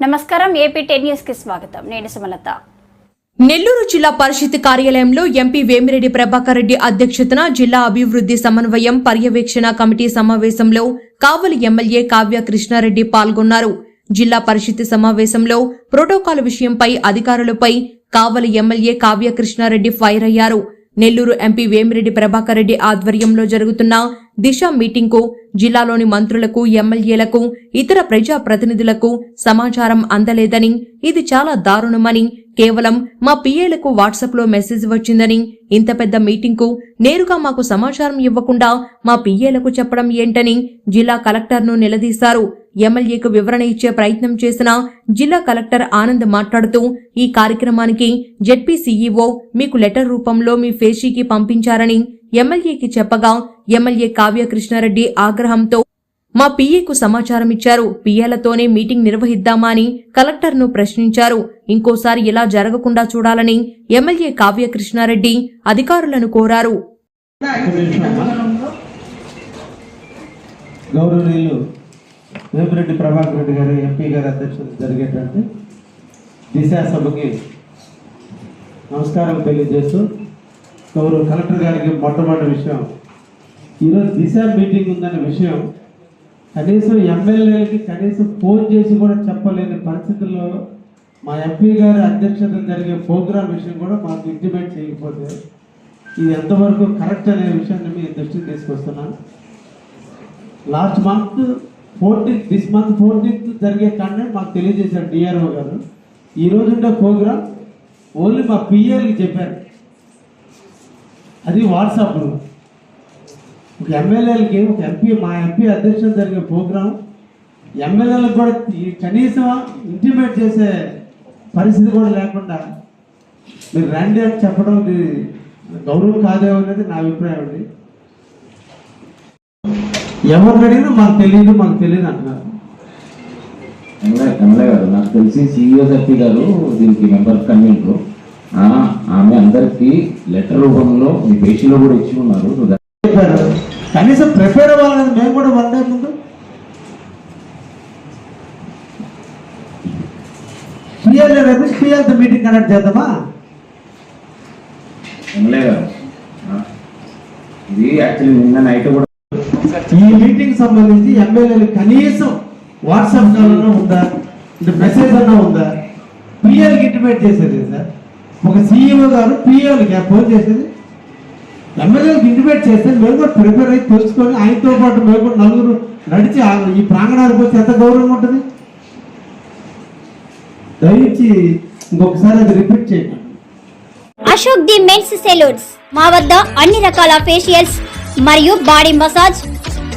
నమస్కారం AP ten న్యూస్కి స్వాగతం. నేను సుమలత. నెల్లూరు జిల్లా పరిషత్ కార్యాలయంలో ఎంపీ వేమిరెడ్డి ప్రభాకర్ రెడ్డి అధ్యక్షతన జిల్లా అభివృద్ధి సమన్వయం పర్యవేక్షణ కమిటీ సమావేశంలో కావలి ఎమ్మెల్యే కావ్య కృష్ణారెడ్డి పాల్గొన్నారు. జిల్లా పరిషత్ సమావేశంలో ప్రోటోకాల్ విషయంపై అధికారులపై కావలి ఎమ్మెల్యే కావ్య కృష్ణారెడ్డి ఫైర్ అయ్యారు. నెల్లూరు ఎంపీ వేమిరెడ్డి ప్రభాకర్ రెడ్డి ఆధ్వర్యంలో జరుగుతున్న దిశ మీటింగ్కు జిల్లాలోని మంత్రులకు ఎమ్మెల్యేలకు ఇతర ప్రజా ప్రతినిధులకు సమాచారం అందలేదని ఇది చాలా దారుణమని కేవలం మా పిఏలకు వాట్సాప్లో మెసేజ్ వచ్చిందని ఇంత పెద్ద మీటింగ్కు నేరుగా మాకు సమాచారం ఇవ్వకుండా మా పిఏలకు చెప్పడం ఏంటని జిల్లా కలెక్టర్ను నిలదీశారు. ఎమ్మెల్యేకు వివరణ ఇచ్చే ప్రయత్నం చేసిన జిల్లా కలెక్టర్ ఆనంద్ మాట్లాడుతూ ఈ కార్యక్రమానికి జెడ్పీ సీఈఓ మీకు లెటర్ రూపంలో మీ ఫేషీకి పంపించారని ఎమ్మెల్యేకి చెప్పగా ఎమ్మెల్యే కావ్య కృష్ణారెడ్డి ఆగ్రహంతో మా పీఏకు సమాచారం ఇచ్చారు. పీఏలతోనే మీటింగ్ నిర్వహిద్దామా అని కలెక్టర్ను ప్రశ్నించారు. ఇంకోసారి ఇలా జరగకుండా చూడాలని ఎమ్మెల్యే కావ్య కృష్ణారెడ్డి అధికారులను కోరారు. గౌరవనీయులు వేమిరెడ్డి ప్రభాకర్ రెడ్డి గారు ఎంపీ గారి అధ్యక్షత జరిగేటువంటి దిశా సభకి నమస్కారం తెలియజేస్తూ గౌరవ కలెక్టర్ గారికి మొట్టమొదటి విషయం. ఈరోజు దిశ మీటింగ్ ఉందనే విషయం కనీసం ఎమ్మెల్యేలకి కనీసం ఫోన్ చేసి కూడా చెప్పలేని పరిస్థితుల్లో మా ఎంపీ గారి అధ్యక్షత జరిగే ప్రోగ్రాం విషయం కూడా మాకు ఇంటిమేట్ చేయకపోతే ఇది ఎంతవరకు కరెక్ట్ అనే విషయాన్ని మీ దృష్టికి తీసుకొస్తున్నాను. Last month fourteenth this month fourteenth జరిగే కంటెంట్ మాకు తెలియజేశారు డిఆర్ఓ గారు. ఈ రోజు ఉండే ప్రోగ్రామ్ ఓన్లీ మా పిఏలకి చెప్పారు. అది వాట్సాప్లో ఒక ఎమ్మెల్యేలకి ఒక ఎంపీ మా ఎంపీ అధ్యక్షుడు జరిగే ప్రోగ్రాం ఎమ్మెల్యేలకు కూడా కనీసం ఇంటిమేట్ చేసే పరిస్థితి కూడా లేకుండా మీరు రండి అని చెప్పడం ఇది గౌరవం కాదేమో అనేది నా అభిప్రాయం అండి. ఎవరిని అడిగినా మాకు తెలియదు మాకు తెలియదు అంటున్నారు. ఎమ్మెల్యే గారు నాకు తెలిసి సిఇఓ సత్తి గారు దీనికి మెంబర్ కన్వీనర్. ఆమె అందరికి లెటర్ రూపంలో మీ పేషీలో కూడా ఇచ్చి ఉన్నారు. కనీసం ప్రిపేర్ అవ్వాలి మేము కూడా వన్ డే ముందు. పిఎల్ రేపు పిఎల్తో మీటింగ్ కండక్ట్ చేద్దామా? ఎమ్మెల్యే గారు ఇది యాక్చువల్లీ నిన్న నైట్ కూడా ఈ మీటింగ్ సంబంధించి ఎమ్మెల్యేలు కనీసం వాట్సాప్ కాల్లో ఉందా? అంటే మెసేజ్ అన్నా ఉందా? పిఎల్కి ఇంటిమేట్ చేసేది సార్? ఒక సీఈఓ గారు పిఎల్కి ఫోన్ చేసేది. ఎమ్మెల్యేలకు ఇంటిమేట్ చేస్తే మేము కూడా ప్రిపేర్ అయ్యి తెలుసుకొని ఆయనతో పాటు మేము కూడా నలుగురు నడిచి ఆ- ఈ ప్రాంగణానికి వచ్చి ఎంత గౌరవం ఉంటుంది? దయచి ఇంకొకసారి అది రిపీట్ చేయండి. Ashok the men's saloons. మా వద్ద అన్ని రకాల ఫేషియల్స్ మరియు బాడీ మసాజ్